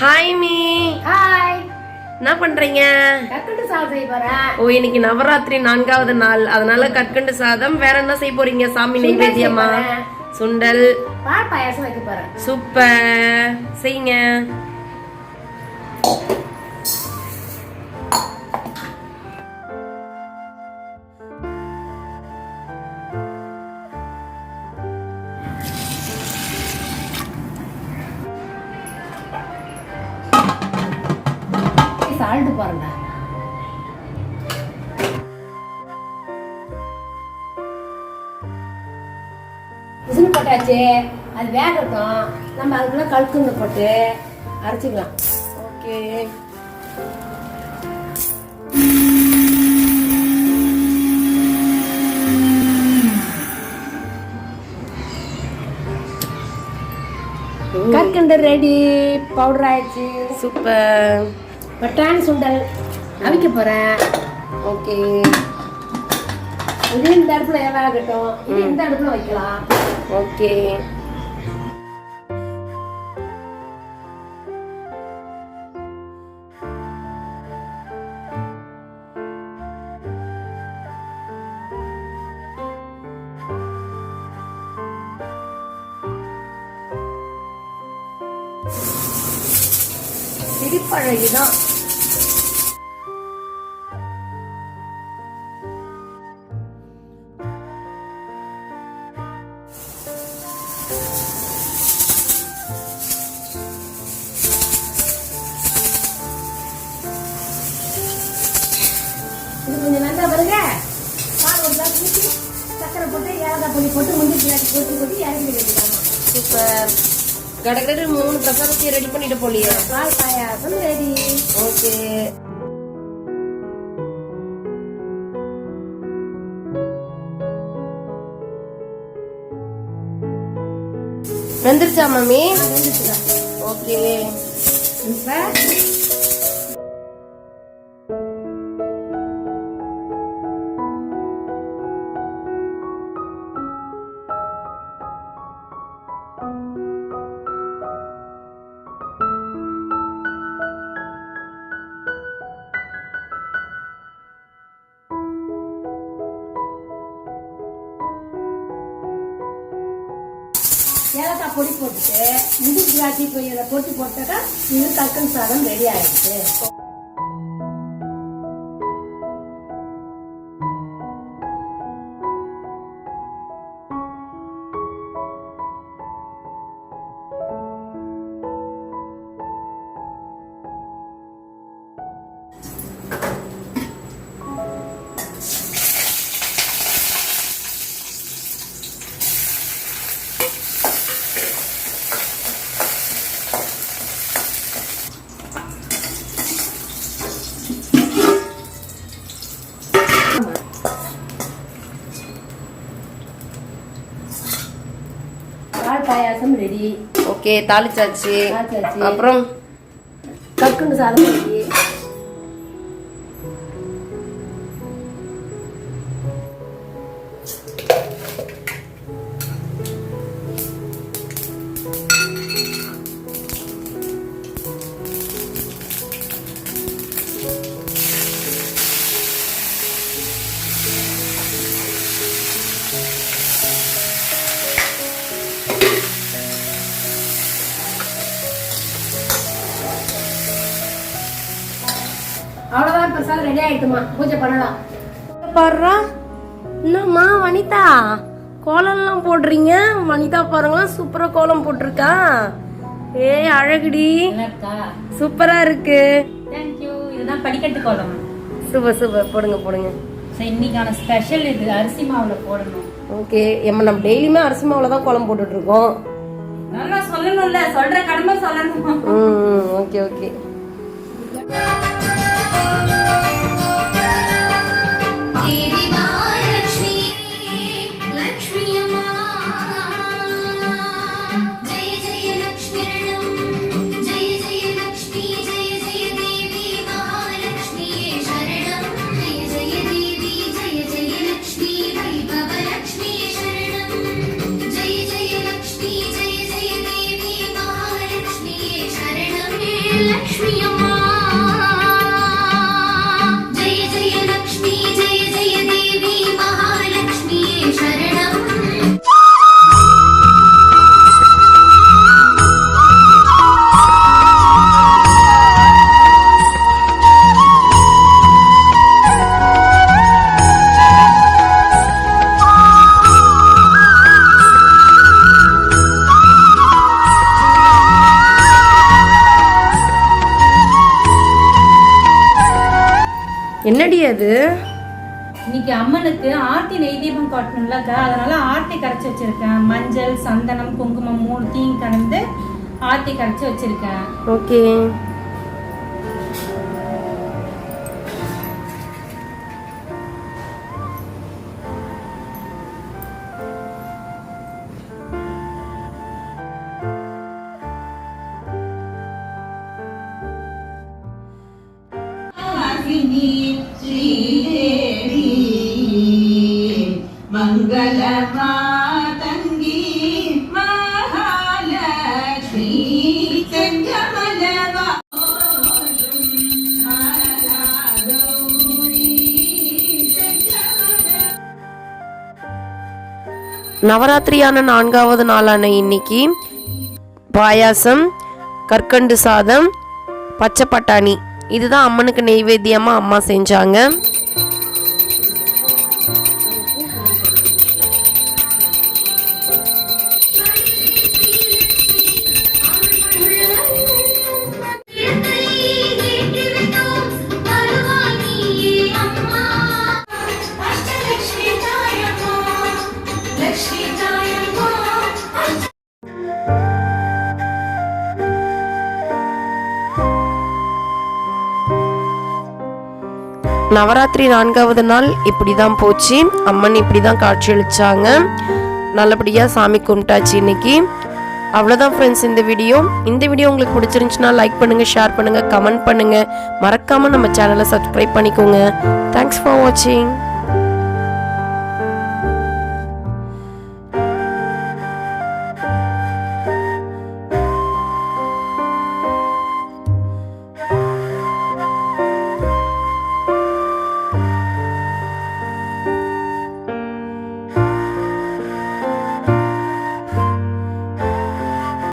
Hi me hi என்ன பண்றீங்க? கத்துட்டு சாதம் செய்ய போறேன். ஓ இன்னைக்கு நவராத்திரி நான்காவது நாள். அதனால கற்கண்டு சாதம். வேற என்ன செய்ய போறீங்க சாமி நைவேத்தியமா. சுண்டல். பால் பாயாசம் வைக்க போறேன். சூப்பர். செய்யுங்க. சால்ட் போறேன்டா விசில் போட்டாச்சு அது வேகட்டும். நம்ம அதுக்குள்ள கழுக்குங்க போட்டு அரைச்சிக்கலாம். ஓகே. கற்கண்டு ரெடி பவுடர் ஆயிடுச்சு. சூப்பர் பட்டாணி சுண்டல் அவிக்க போகிறேன் ஓகே இது இந்த அடுப்பில் வேகட்டும் இது இந்த அடுப்பில் வைக்கலாம். ஓகே சிரிப்பழகிதான் இது கொஞ்சம் நல்லா வருங்க. பால் ஒரு கிளாஸ் ஊற்றி சக்கரை போட்டு ஏலக்காய் பொடி போட்டு முந்திரி பிள்ளைக்கு போட்டு போட்டு இறங்கி வைக்கலாமா சூப்பர். கடற்கரை மூணு பிரசாதத்தையும் ரெடி பண்ணிட்டு போலியே. பால் பாயாசம் ரெடி ஓகே. வெந்துருச்சா மம்மி? ஓகே. இப்ப ஏலக்காய் பொடி போட்டுட்டு முந்திரி திராட்சை போய் இதை பொட்டி போட்டாக்கா இது கற்கன் சாதம் ரெடி ஆயிடுச்சு. பாயாசம் ரெடி ஓகே தாளிச்சாச்சு தாளிச்சாச்சு. அப்புறம் கற்கண்டு சாதம் ரெடி அவ்வளவுதான் பிரசாதம் ரெடி ஆயிட்டுமா பூஜை பண்ணலாம். பாடுறா? என்னம்மா வனிதா? கோலம்லாம் போடுறீங்க? வனிதா பாருங்களா சூப்பரா கோலம் போட்டிருக்கா. ஏய் அழகுடி. சூப்பரா இருக்கு. இதுதான் படிக்கட்டு கோலம். சூப்பர் சூப்பர் போடுங்க போடுங்க. இன்னைக்கான ஸ்பெஷல் இது அரிசி மாவுல போடணும். ஓகே எம்ம நம்ம டெய்லியுமே அரிசி மாவுல தான் கோலம் போட்டுட்டு இருக்கோம் நல்லா சொல்லணும்ல. சொல்ற கடமை சொல்லணும். ம் okay okay see you more. என்னடி அது? இன்னைக்கு அம்மனுக்கு ஆர்த்தி நெய்தீபம் காட்டணும்லக்கா. அதனால ஆர்த்தி கரைச்சு வச்சிருக்கேன். மஞ்சள் சந்தனம் குங்குமம் மூணுத்தையும் கலந்து ஆர்த்தி கரைச்சு வச்சிருக்கேன். ஓகே. நீ நவராத்திரியான நான்காவது நாளான இன்னைக்கு பாயாசம் கற்கண்டு சாதம் பச்சை பட்டாணி இதுதான் அம்மனுக்கு நெய்வேத்தியமாக அம்மா செஞ்சாங்க நவராத்திரி நான்காவது நாள் இப்படி தான் போச்சு. அம்மன் இப்படி தான் காட்சியளிச்சாங்க நல்லபடியாக சாமி கும்பிட்டாச்சு இன்னைக்கு. அவ்வளோதான் ஃப்ரெண்ட்ஸ் இந்த வீடியோ இந்த வீடியோ உங்களுக்கு பிடிச்சிருந்துச்சுன்னா லைக் பண்ணுங்கள் ஷேர் பண்ணுங்கள் கமெண்ட் பண்ணுங்கள் மறக்காமல் நம்ம சேனலை சப்ஸ்கிரைப் பண்ணிக்கோங்க. தேங்க்ஸ் ஃபார் வாட்சிங்